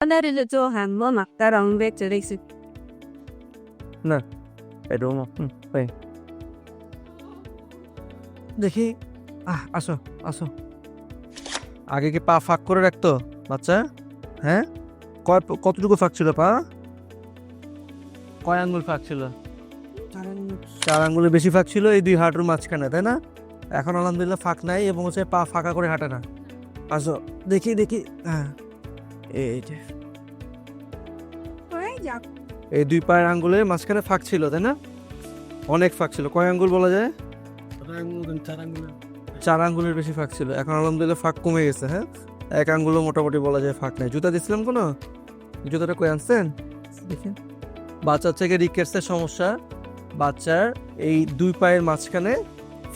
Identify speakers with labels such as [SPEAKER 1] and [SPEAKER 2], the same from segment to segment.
[SPEAKER 1] Annerile Johan Mona der han virkelig liksom না
[SPEAKER 2] এরকম হয় দেখি। আহ আসো আসো। আগে কি পা ফাঁক করে রাখতো? বাচ্চা? হ্যাঁ? কয় কতটুকু ফাঁক ছিল পা? কয় আঙ্গুল ফাঁক ছিল? চার আঙ্গুলে বেশি ফাঁক ছিল এই দুই হাঁটুর মাঝখানে তাই না? এখন আলহামদুলিল্লাহ ফাঁক নাই এবং হচ্ছে পা ফাঁকা করে হাঁটে না। আসো দেখি দেখি। হ্যাঁ। এই যে। এই দুই পায়ের আঙ্গুলের মাঝখানে ফাঁক ছিল তাই না? অনেক ফাঁক ছিল। কয় আঙ্গুল বলা যায়? চার আঙ্গুলের বেশি ফাঁক ছিল। এখন আলহামদুলিল্লাহ ফাঁক কমে গেছে হ্যাঁ? এক আঙ্গুলও মোটামুটি বলা যায় ফাঁক নেই। জুতা দিছিলাম কোনো? জুতাটা কই আনছেন? দেখেন। বাচ্চার থেকে রিকেটসের সমস্যা। বাচ্চার এই দুই পায়ের মাঝখানে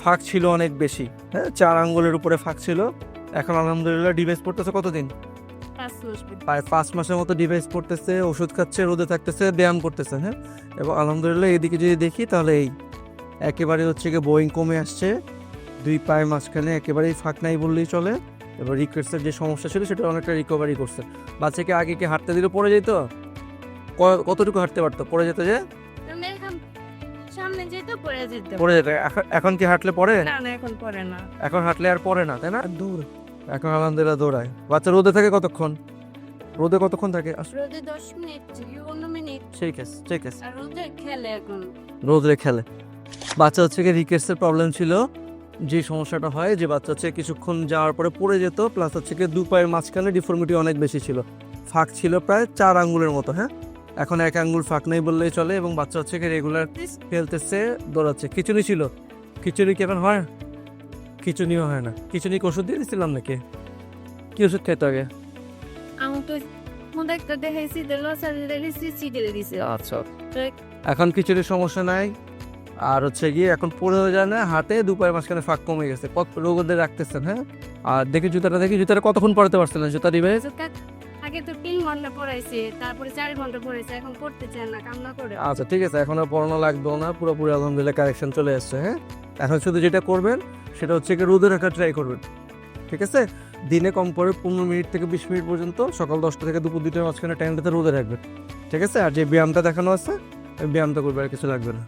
[SPEAKER 2] ফাঁক ছিল অনেক বেশি হ্যাঁ? চার আঙ্গুলের উপরে ফাঁক ছিল। এখন আলহামদুলিল্লাহ ডিভাইস পড়তেছে কতদিন? প্রায় পাঁচ মাসের মতো ডিভাইস পড়তেছে ওষুধ খাচ্ছে রোদে থাকতেছে ব্যায়াম করতেছে হ্যাঁ? এবং আলহামদুলিল্লাহ এদিকে যদি দেখি তাহলে এই একেবারে হচ্ছে গিয়ে বোয়িং কমে আসছে। দুই পায়ের মাঝখানে একেবারেই ফাঁক নাই বললেই চলে। এবার রিকোয়েস্টের যে সমস্যা ছিল সেটা অনেকটা রিকভারি করছে। বাচ্চাকে আগে কি হাঁটতে দিলে পড়ে যেত? কতটুকু হাঁটতে পারতো? পড়ে যেত যে?
[SPEAKER 1] সামনে যেতে পড়ে যেতে।
[SPEAKER 2] পড়ে যেত। এখন- কি হাঁটলে পড়ে?
[SPEAKER 1] না না এখন পড়ে না।
[SPEAKER 2] এখন হাঁটলে আর পড়ে না তাই না? দূর এখন আলহামদুলিল্লাহ দৌড়ায়। বাচ্চা রোদে থাকে কতক্ষণ? রোদে কতক্ষণ থাকে?
[SPEAKER 1] রোদে দশ মিনিট পনেরো মিনিট।
[SPEAKER 2] ঠিক আছে ঠিক আছে।
[SPEAKER 1] আর রোদে খেলে এখন।
[SPEAKER 2] রোদরে খেলে। বাচ্চা হচ্ছে গিয়ে রিকেটসের প্রবলেম ছিল। যে সমস্যাটা হয় যে বাচ্চা হচ্ছে কিছুক্ষণ যাওয়ার পরে পড়ে যেত প্লাস হচ্ছে গিয়ে দু পায়ের মাঝখানে ডিফর্মিটি অনেক বেশি ছিল। ফাঁক ছিল প্রায় চার আঙ্গুলের মতো হ্যাঁ? এখন এক আঙ্গুল ফাঁক নেই বললেই চলে এবং বাচ্চা হচ্ছে গিয়ে রেগুলার খেলতেছে দৌড়াচ্ছে। খিচুড়ি ছিল। খিচুড়ি কি এখন হয়? খিচুড়িও হয় না। খিচুড়ি কি ওষুধ দিয়ে দিচ্ছিলাম নাকি? কি ওষুধ খেতে আগে?
[SPEAKER 1] আমি তো মধ্যে একটা দেখাইছি দিল সারিয়ে দিছি। সিডে
[SPEAKER 2] আচ্ছা এখন খিচুড়ির সমস্যা নাই। আর হচ্ছে গিয়ে এখন পড়ে যায় না হাতে দুপায়ের মাঝখানে ফাঁক কমে গেছে। কত রোগদের রাখতেছেন হ্যাঁ? আর দেখি জুতাটা দেখি জুতাটা কতক্ষণ পড়াতে পারছিলেন? জুতা ডিভাইস
[SPEAKER 1] আগে তো তিন ঘণ্টা পড়াইছে তারপরে চার ঘণ্টা পড়াইছে এখন পড়তে চায় না কান্না করে।
[SPEAKER 2] আচ্ছা ঠিক আছে এখন আর পড়ানো লাগবে না। পুরোপুরি আলহামদুলিল্লাহ কারেকশন চলে আসছে হ্যাঁ? এখন শুধু যেটা করবেন সেটা হচ্ছে কি রোদে রাখার ট্রাই করবেন। ঠিক আছে? দিনে কম করে পনেরো মিনিট থেকে বিশ মিনিট পর্যন্ত সকাল দশটা থেকে দুপুর দুটোর মাঝখানে টাইমটাতে রোদে রাখবেন। ঠিক আছে? আর যে ব্যায়ামটা দেখানো আছে, ব্যায়ামটা করবে আর কিছু লাগবে না।